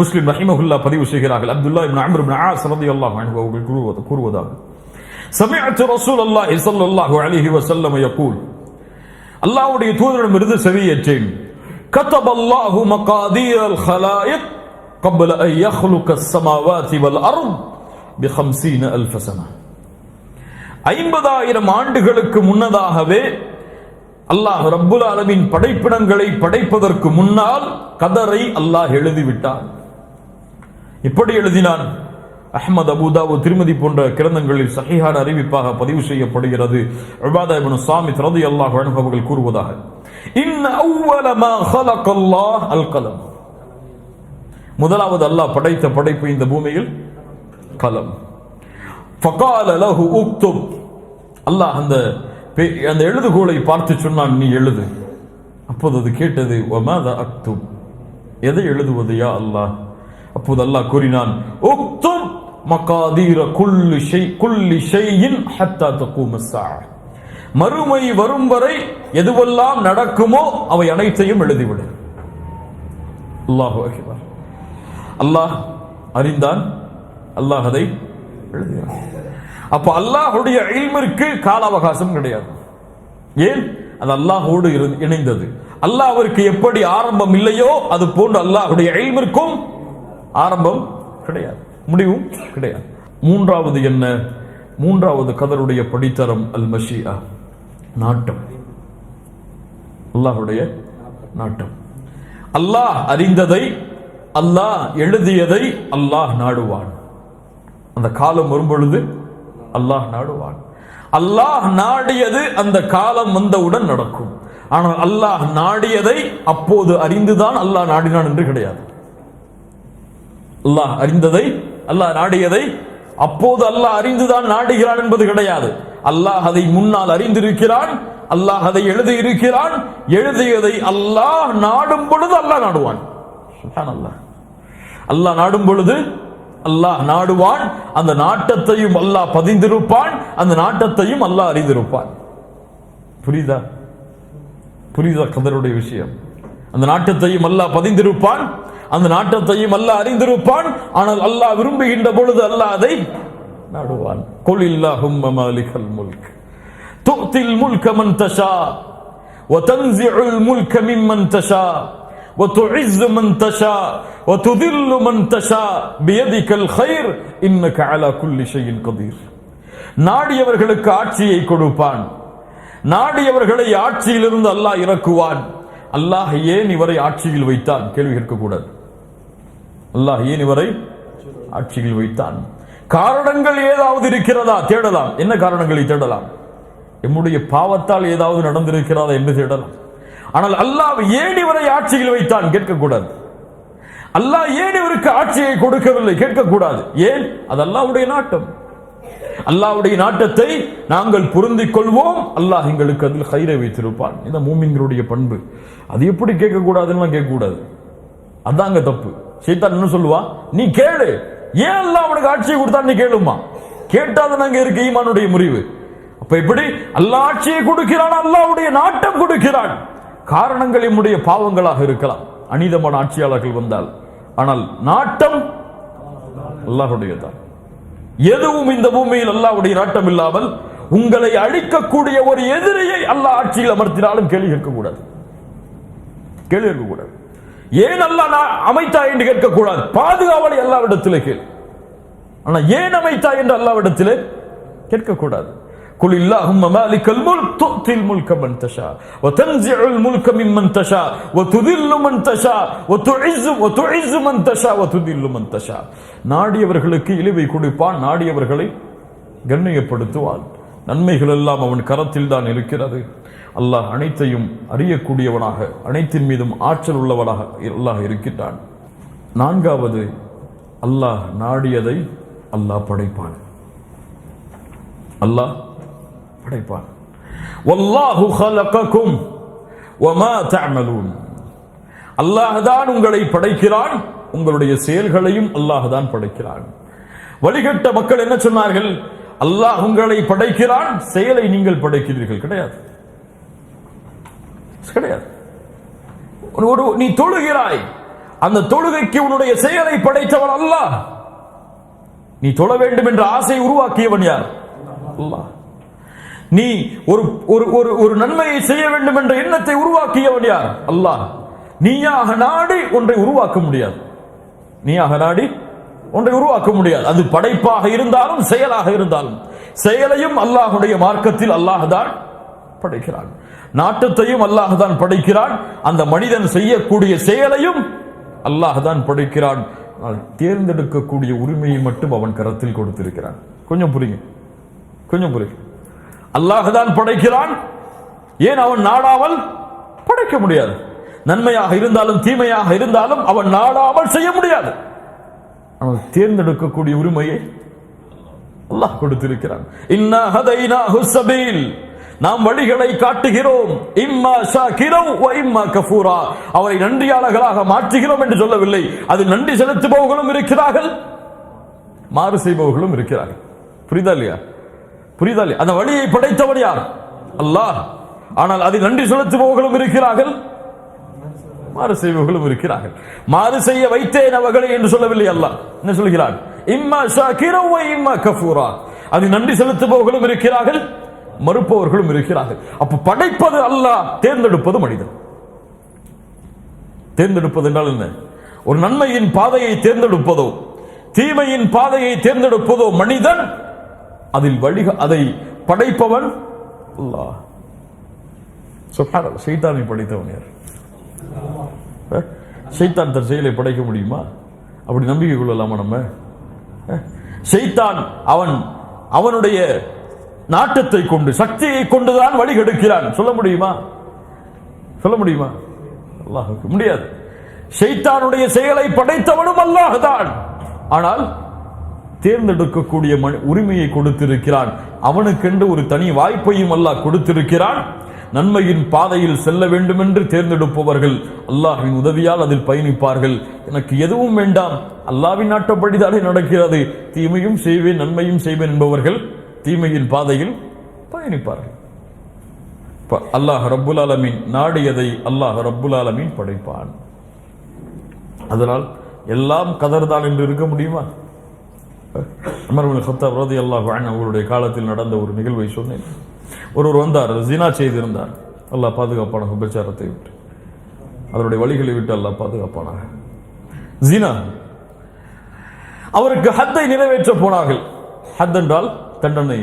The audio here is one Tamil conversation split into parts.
முஸ்லிம் ரஹிமஹுல்லா பதிவு செய்கிறார்கள் Abdullah Ibnu Amr Ibnu As ரலியல்லாஹு அன்ஹு அவர்கள் கூறுவது கூறுவதாக سمعت رسول الله صلى الله عليه وسلم يقول அல்லாஹ்வுடைய தூதரிடமிருந்து செவியேற்றேன் كتب الله مقادير الخلائق قبل أن يخلق السماوات والأرض بخمسين ألف سنة ஐம்பதாயிரம் ஆண்டுகளுக்கு முன்னதாகவே அல்லாஹ் ரப்புல் ஆலமின் படைப்பிடங்களை படைப்பதற்கு முன்னால் கதரை அல்லாஹ் எழுதிவிட்டான் இப்படி எழுதினான். அஹமது அபுதாவு திருமதி போன்ற கிரந்தங்களில் சஹிஹான அறிவிப்பாக பதிவு செய்யப்படுகிறது. உபாதா இப்னு சாமித் ரலியல்லாஹு அன்ஹு அவர்கள் கூறுவதாக. இன்ன அவ்வல மா ஹலகல்லாஹ் அல் கலம். முதலாவது அல்லாஹ் படைத்த படைப்பு இந்த பூமியில் கலம். ஃபகால லஹு உக்துப் அல்லாஹ் அந்த பே- அந்த எழுதுகோலை பார்த்து சொன்னான் நீ எழுது. அப்போது அது கேட்டது ஒமாத அக்துப் எதை எழுதுவது யா அல்லாஹ்? அப்போது அல்லாஹ் கூறினான் உக்தும் மகாதீர குல்லி ஷெய் குல்லி ஷெய்யின் ஹத்தா தக்கூமசா மறுமை வரும் வரை எதுவெல்லாம் நடக்குமோ அவை அனைத்தையும் எழுதிவிடு. அல்லாஹு அகிபார். அல்லாஹ் அறிந்தான் அல்லாஹ் அதை எழுதுகிறான் அப்ப அல்லாஹுடைய இல்மிற்கு கால அவகாசம் கிடையாது. ஏன்? அது அல்லாஹோடு இணைந்தது. அல்லாஹ் அவருக்கு எப்படி ஆரம்பம் இல்லையோ அது போன்று அல்லாஹுடைய இல்மிற்கும் ஆரம்பம் கிடையாது. முடிவும் கிடையாது. மூன்றாவது என்ன? மூன்றாவது கதருடைய படித்தரம் அல் மஷியா நாட்டம். அல்லாஹுடைய நாட்டம். அல்லாஹ் அறிந்ததை அல்லாஹ் எழுதியதை அல்லாஹ் நாடுவான். அந்த காலம் வரும்பொழுது அல்லாஹ் நாடுவான். அல்லாஹ் நாடியது அந்த காலம் வந்தவுடன் நடக்கும். ஆனால் அல்லாஹ் நாடியதை அப்போது அறிந்துதான் அல்லாஹ் நாடினான் என்று கிடையாது. அல்லாஹ் அறிந்ததை அல்லாஹ் நாடியதை அப்போது அல்லாஹ் அறிந்துதான் நாடுகிறான் என்பது கிடையாது. அல்லாஹ் அதை முன்னால் அறிந்திருக்கிறான் அல்லாஹ் அதை எழுதி இருக்கிறான் எழுதியதை அல்லாஹ் நாடும் பொழுது அல்லாஹ் நாடுவான். அல்லாஹ் நாடும் பொழுது அல்லாஹ் நாடுவான் அந்த நாட்டத்தையும் அல்லாஹ் பதிந்திருப்பான் அந்த நாட்டத்தையும் அல்லாஹ் அறிந்திருப்பான். புரியுதா? புரியுதா கதருடைய விஷயம்? அந்த நாட்டத்தையும் அல்லாஹ் பதிந்திருப்பான் அந்த நாட்டத்தையும் அல்லாஹ் அறிந்திருப்பான் ஆனால் அல்லாஹ் விரும்புகின்ற பொழுது அல்லாஹ் அதை நாடுவான் கொல் இல்லாஹும்ம மாலிகல் முல்க் تؤتي الملك من تشاء وتنزع الملك ممن تشاء وتعز من تشاء وتذل من تشاء بيدك الخير انك على كل شيء قدير நாடியவர்களுக்கு ஆட்சியை கொடுப்பான் நாடியவர்களை ஆட்சியிலிருந்து அல்லாஹ் இறக்குவான் அல்லாஹ் ஏன் இவரை ஆட்சியில் வைத்தான்? கேள்வி கேட்கக்கூடாது. அல்லாஹ் ஏன் இவரை ஆட்சியில் வைத்தான்? காரணங்கள் ஏதாவது இருக்கிறதா? தேடலாம். என்ன காரணங்களை தேடலாம்? எம்முடைய பாவத்தால் ஏதாவது நடந்திருக்கிறதா? என்று தேடலாம். ஆனால் அல்லாஹ் ஏன் இவரை ஆட்சியில் வைத்தான்? கேட்கக்கூடாது. அல்லாஹ் ஏன் இவருக்கு ஆட்சியை கொடுக்கவில்லை? கேட்கக்கூடாது. ஏன்? அது அல்லாவுடைய நாட்டம். அல்லாஹ்வுடைய நாட்டத்தை நாங்கள் பொருந்திக் கொள்வோம் அல்லாஹ் எங்களுக்கு அதில் கயிறை வைத்திருப்பான். இந்த மூமிங்களுடைய பண்பு. அது எப்படி கேட்கக்கூடாதுன்னு கேட்கக்கூடாது. அதாங்க தப்பு. சைத்தான் என்ன சொல்லுவா? நீ கேளு. ஏன் அல்லாஹ் உனக்கு ஆட்சியை கொடுத்தா நீ கேளுமா? கேட்டாதான் நாங்க இருக்கு ஈமானுடைய முறிவு. அப்ப எப்படி? அல்லாஹ் ஆட்சியை கொடுக்கிறான் அல்லாவுடைய நாட்டம் கொடுக்கிறான். காரணங்கள் என்னுடைய பாவங்களாக இருக்கலாம். அனிதமான ஆட்சியாளர்கள் வந்தால். ஆனால் நாட்டம் அல்லாஹ்வுடையதான் எதுவும் இந்த பூமியில் அல்லாவுடைய நாட்டம் இல்லாமல் உங்களை அழிக்கக்கூடிய ஒரு எதிரியை அல்லாஹ் ஆட்சியில் அமர்த்தினாலும் கேள்வி கேட்கக்கூடாது. கேள்வி கேட்கக்கூடாது. ஏன் அல்லாஹ் நான் அமைத்தா என்று கேட்கக்கூடாது? பாதுகாவலை எல்லாவிடத்திலே கேள். ஆனா ஏன் அமைத்தா என்று அல்லாவிடத்திலே கேட்கக்கூடாது. قل اللهم مالك الملك تؤتي الملك من تشاء وتنزع الملك ممن تشاء وتذل من تشاء وتعز وتعز من تشاء وتذل من تشاء நாடியவர்களுக்கு இழிவை கொடுப்பான் நாடியவர்களை கண்ணியப்படுத்துவான் நன்மைகள் எல்லாம் அவன் கரத்தில் தான் இருக்கிறது அல்லாஹ் அனைத்தையும் அறியக்கூடியவனாக அனைத்தின் மீதும் ஆற்றல் உள்ளவனாக அல்லாஹ் இருக்கின்றான் நான்காவது அல்லாஹ் நாடியதை அல்லாஹ் படைப்பான் அல்லாஹ் படைப்பான். வல்லாஹு ஹலகக்கும் வமா அல்லாஹ் தான் உங்களை படைக்கிறான் உங்களுடைய செயல்களையும் அல்லாஹதான் படைக்கிறான். வழிகட்ட மக்கள் என்ன சொன்னார்கள்? அல்லாஹ் உங்களை படைக்கிறான் செயலை நீங்கள் படைக்கிறீர்கள். கிடையாது. கிடையாது. ஒரு நீ தொழுகிறாய் அந்த தொழுகைக்கு உன்னுடைய செயலை படைத்தவன் அல்லாஹ். நீ தொழ வேண்டும் என்ற ஆசை உருவாக்கியவன் யார்? அல்லாஹ். நீ ஒரு ஒரு ஒரு ஒரு நன்மையை செய்ய வேண்டும் என்ற எண்ணத்தை உருவாக்கியவன் யார்? அல்லாஹ். நீயாக நாடி ஒன்றை உருவாக்க முடியாது. நீயாக நாடி ஒன்றை உருவாக்க முடியாது. அது படைப்பாக இருந்தாலும் செயலாக இருந்தாலும். செயலையும் அல்லாஹுடைய மார்க்கத்தில் அல்லாஹ் தான் படைக்கிறான். நாட்டத்தையும் அல்லாஹ் தான் படைக்கிறான். அந்த மனிதன் செய்யக்கூடிய செயலையும் அல்லாஹ் தான் படைக்கிறான். ஆனால் தேர்ந்தெடுக்கக்கூடிய உரிமையை மட்டும் அவன் கரத்தில் கொடுத்திருக்கிறான். கொஞ்சம் புரியுங்க. கொஞ்சம் புரியுங்க. அல்லாஹுதான் படைக்கிறான். ஏன் அவன் நாடாமல்? படைக்க முடியாது. நன்மையாக இருந்தாலும் தீமையாக இருந்தாலும் அவன் நாடாமல் செய்ய முடியாது. அவன் தேர்ந்தெடுக்கக்கூடிய உரிமையை அல்லாஹ் கொடுத்திருக்கிறான். இன்னா ஹதைனாஹு சபீல். நாம் வழிகளை காட்டுகிறோம். இம்மா ஷாகிரவ் இம்மா கஃபூரா. அவரை நன்றியாளர்களாக மாற்றுகிறோம் என்று சொல்லவில்லை. அது நன்றி செலுத்துபவர்களும் இருக்கிறார்கள். மாறு செய்பவர்களும் இருக்கிறார்கள். புரிதா இல்லையா? புரியுதா அந்த வழியை படைத்தவர் யார்? அல்லாஹ். ஆனால் அதில் நன்றி செலுத்துபவர்களும் இருக்கிறார்கள். மாறு செய்பவர்களும் இருக்கிறார்கள். மாறு செய்ய வைத்தேன் அவர்களை என்று சொல்லவில்லை அல்லாஹ். என்ன சொல்கிறார்? இம்மா ஷாகிரவ் இம்மா கஃபூரா. அது நன்றி செலுத்துபவர்களும் இருக்கிறார்கள் மறுப்பவர்களும் இருக்கிறார்கள். அப்ப படைப்பது அல்லாஹ் தேர்ந்தெடுப்பது மனிதன். தேர்ந்தெடுப்பது என்றால் என்ன? ஒரு நன்மையின் பாதையை தேர்ந்தெடுப்பதோ தீமையின் பாதையை தேர்ந்தெடுப்பதோ மனிதன் அதில் வழிக அதை படைப்பவன் அல்லாஹ். சுப்ஹானல்லாஹ் ஷைத்தானை படைத்தவன் யார்? சைத்தான் தன் செயலை படைக்க முடியுமா? அப்படி நம்பிக்கை கொள்ளலாமா நம்ம? சைத்தான் அவன் அவனுடைய நாட்டத்தை கொண்டு சக்தியை கொண்டுதான் வழி கெடுக்கிறான். சொல்ல முடியுமா? சொல்ல முடியுமா? அல்லாஹுக்கு முடியாது. சைத்தானுடைய செயலை படைத்தவனும் அல்லாஹ் தான் ஆனால் தேர்ந்தெடுக்கக்கூடிய உரிமையை கொடுத்திருக்கிறான். அவனுக்கென்று ஒரு தனி வாய்ப்பையும் அல்லாஹ் கொடுத்திருக்கிறான். நன்மையின் பாதையில் செல்ல வேண்டும் என்று தேர்ந்தெடுப்பவர்கள் அல்லாஹ்வின் உதவியால் அதில் பயணிப்பார்கள். எனக்கு எதுவும் வேண்டாம். அல்லாவின் நாட்டப்படிதானே நடக்கிறது. தீமையும் செய்வேன் நன்மையும் செய்வேன் என்பவர்கள் தீமையின் பாதையில் பயணிப்பார்கள். அல்லாஹ் ரப்புல் ஆலமீன் நாடியதை அல்லாஹ் ரப்புல் ஆலமீன் படைப்பான். அதனால் எல்லாம் கதர்தான் என்று இருக்க முடியுமா? அமர்பின் ஹத்தாப் ரதி அல்லாஹ் அவருடைய காலத்தில் நடந்த ஒரு நிகழ்வை சொன்னேன். ஒருவர் வந்தார் ஜினா செய்திருந்தார். அல்லாஹ் பாதுகாப்பான விபச்சாரத்தை விட்டு. அதனுடைய வழிகளை விட்டு அல்லாஹ் பாதுகாப்பானாக. ஜினா. அவருக்கு ஹத்தை நிறைவேற்ற போனார்கள். ஹத் என்றால் தண்டனை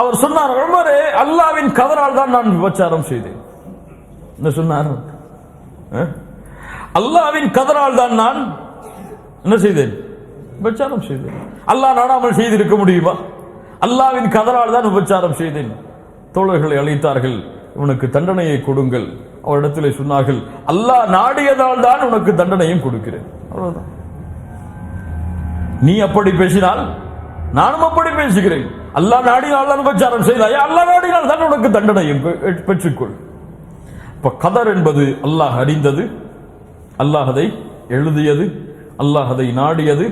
அவர் சொன்னார் உமரே அல்லாவின் கதரால் தான் நான் விபச்சாரம் செய்தேன். என்ன சொன்னார்? அல்லாவின் கதரால் தான் நான் என்ன செய்தேன்? விபச்சாரம் செய்தேன். அல்லாஹ் நாடாமல் செய்திருக்க முடியுமா? அல்லாவின் கதரால் தான் விபச்சாரம் செய்தேன். தோழர்களை அழைத்தார்கள் உனக்கு தண்டனையை கொடுங்கள். அவரிடத்தில் சொன்னார்கள் அல்லாஹ் நாடியதால் தான் உனக்கு தண்டனையும் கொடுக்கிறேன். அவ்வளவுதான். நீ அப்படி பேசினால் நானும் அப்படி பேசுகிறேன். அல்லாஹ் நாடினால் தான் உபச்சாரம் செய்தாயா. அல்லாஹ் நாடினால் தான் உனக்கு தண்டனையும் பெற்றுக்கொள். இப்ப கதர் என்பது அல்லாஹ் அறிந்தது. அல்லாஹ் அதை எழுதியது. அல்லாஹ் அதை நாடியது.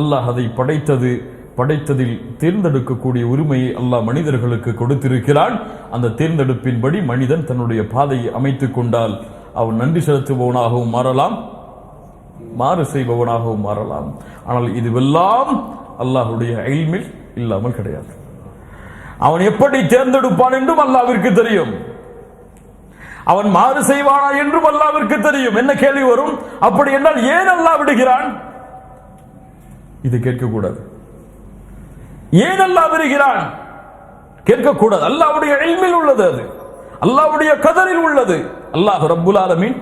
அல்லாஹ் அதை படைத்தது படைத்ததில் தேர்ந்தெடுக்கக்கூடிய உரிமையை அல்லாஹ் மனிதர்களுக்கு கொடுத்திருக்கிறான். அந்த தேர்ந்தெடுப்பின்படி மனிதன் தன்னுடைய பாதையை அமைத்து கொண்டால் அவன் நன்றி செலுத்துபவனாகவும் மாறலாம் மாறு செய்பவனாகவும் மாறலாம். ஆனால் இதுவெல்லாம் அல்லாஹுடைய இல்மில் இல்லாமல் கிடையாது. அவன் எப்படி தேர்ந்தெடுப்பான் என்றும் அல்லாவிற்கு தெரியும். அவன் மாறு செய்வானா என்றும் அல்லாவிற்கு தெரியும். என்ன கேள்வி வரும்? அப்படி என்றால் ஏன் அல்லாஹ் விடுகிறான்? இது கேட்கக்கூடாது. ஏன் அல்லாஹ் வருகிறான்? கேட்கக்கூடாது. அல்லாவுடைய இல்மில் உள்ளது அது. அல்லாவுடைய கதரில் உள்ளது. அல்லாஹ் ரப்புல் ஆலமீன்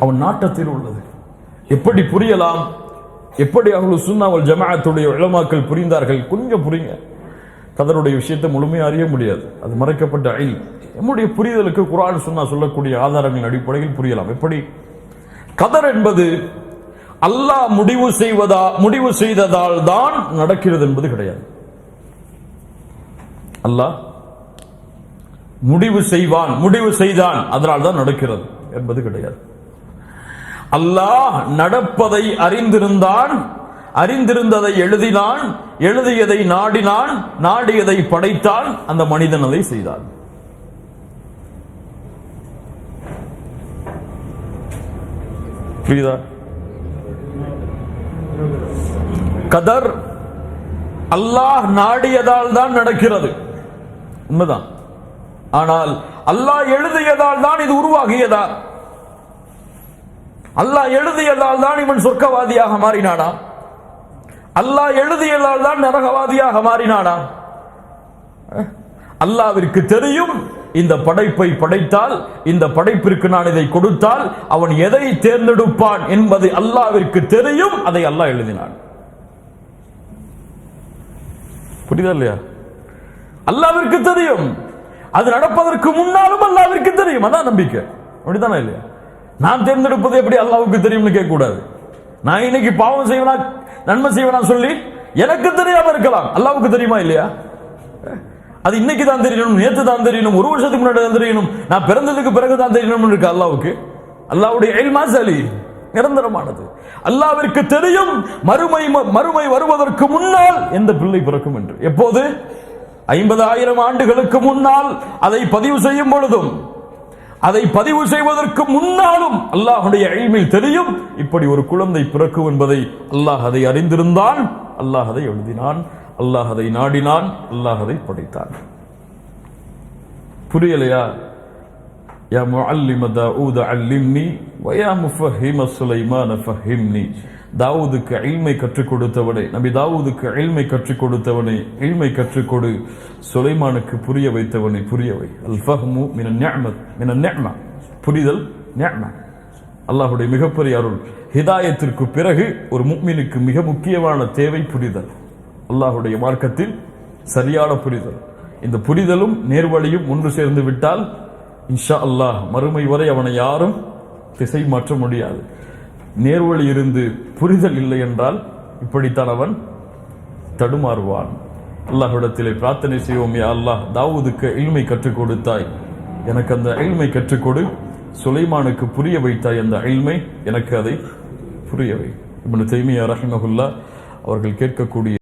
அவன் நாட்டத்தில் உள்ளது. எப்படி புரியலாம்? எப்படி அவர்கள் சுண்ணாவல் ஜமாஅத்துடைய இளமாக்கள் புரிந்தார்கள்? கொஞ்சம் புரியுங்க கதருடைய விஷயத்தை முழுமையாக அறிய முடியாது. அது மறைக்கப்பட்ட அயில் நம்முடைய புரிதலுக்கு குரான் சுன்னா சொல்லக்கூடிய ஆதாரங்களின் அடிப்படையில் புரியலாம். எப்படி? கதர் என்பது அல்லாஹ் முடிவு செய்வதா முடிவு செய்ததால் தான் நடக்கிறது என்பது கிடையாது. அல்லாஹ் முடிவு செய்வான் முடிவு செய்தான் அதனால் தான் நடக்கிறது என்பது கிடையாது. அல்லாஹ் நடப்பதை அறிந்திருந்தான் அறிந்திருந்ததை எழுதினான் எழுதியதை நாடினான் நாடியதை படைத்தான் அந்த மனிதன் அதை செய்தான். புரியுதா? கதர் அல்லாஹ் நாடியதால் தான் நடக்கிறது. உண்மைதான். ஆனால் அல்லாஹ் எழுதியதால் தான் இது உருவாகியதா? அல்லாஹ் எழுதியதால் தான் இவன் சொர்க்கவாதியாக மாறினானா? அல்லாஹ் எழுதியதால் தான் நரகவாதியாக மாறினானா? அல்லாவிற்கு தெரியும் இந்த படைப்பை படைத்தால் இந்த படைப்பிற்கு நான் இதை கொடுத்தால் அவன் எதை தேர்ந்தெடுப்பான் என்பது அல்லாவிற்கு தெரியும் அதை அல்லாஹ் எழுதினான். புரியுதா இல்லையா? அல்லாவிற்கு தெரியும். அது நடப்பதற்கு முன்னாலும் அல்லாவிற்கு தெரியும். அதான் நம்பிக்கை. அப்படித்தானே இல்லையா? நான் தேர்ந்தெடுப்பது எப்படி அல்லாவுக்கு தெரியும்னு கேட்க கூடாது நான் இன்னைக்கு பாவம் செய்வனா நன்மை செய்வனா சொல்லி எனக்கு தெரியாம இருக்கலாம். அல்லாவுக்கு தெரியுமா இல்லையா? அது இன்னைக்கு தான் தெரியணும் நேற்று தான் தெரியணும் ஒரு வருஷத்துக்கு முன்னாடி தான் தெரியணும். நான் பிறந்ததுக்கு பிறகு தான் தெரியணும்னு இருக்கு அல்லாவுக்கு. அல்லாவுடைய எல்மாசலி நிரந்தரமானது. அல்லாவிற்கு தெரியும் மறுமை மறுமை வருவதற்கு முன்னால் எந்த பிள்ளை பிறக்கும் என்று. எப்போது? ஐம்பதாயிரம் ஆண்டுகளுக்கு முன்னால் அதை பதிவு செய்யும் பொழுதும் அதை பதிவு செய்வதற்கு முன்னாலும் அல்லாஹுடைய அழிமில் தெரியும் இப்படி ஒரு குழந்தை பிறக்கும் என்பதை அல்லாஹ் அதை அறிந்திருந்தான் அல்லாஹ் அதை எழுதினான் அல்லாஹ் அதை நாடினான் அல்லாஹ் அதை படைத்தான். புரியலையா? யா முஅல்லிம தாவூத அல்லிம்னி வயா முஃபஹிம சுலைமான ஃபஹிம்னி தாவூதுக்கு இல்மை கற்றுக் கொடுத்தவனே. நபி தாவூதுக்கு இல்மை கற்றுக் கொடுத்தவனே. இல்மை கற்றுக் கொடு. சுலைமானுக்கு புரிய வைத்தவனை புரியவை அல் ஃபஹ்மு மின நியமத் மின நியமா புரிதல் நியமா அல்லாஹுடைய மிகப்பெரிய அருள். ஹிதாயத்திற்கு பிறகு ஒரு முக்மினுக்கு மிக முக்கியமான தேவை புரிதல். அல்லாஹுடைய மார்க்கத்தில் சரியான புரிதல். இந்த புரிதலும் நேர்வழியும் ஒன்று சேர்ந்து விட்டால் இன்ஷா அல்லாஹ் மறுமை வரை அவனை யாரும் திசை மாற்ற முடியாது. நேர்வழி இருந்து புரிதல் இல்லை என்றால் இப்படித்தான் அவன் தடுமாறுவான். அல்லாஹிடத்திலே பிரார்த்தனை செய்வோம் யா அல்லாஹ் தாவூதுக்கு எளிமை கற்றுக் கொடுத்தாய். எனக்கு அந்த எளிமை கற்றுக் கொடு. சுலைமானுக்கு புரிய வைத்தாய் அந்த எளிமை எனக்கு அதை புரியவை இப்படி இப்னு தைமியா அவர்கள் கேட்கக்கூடிய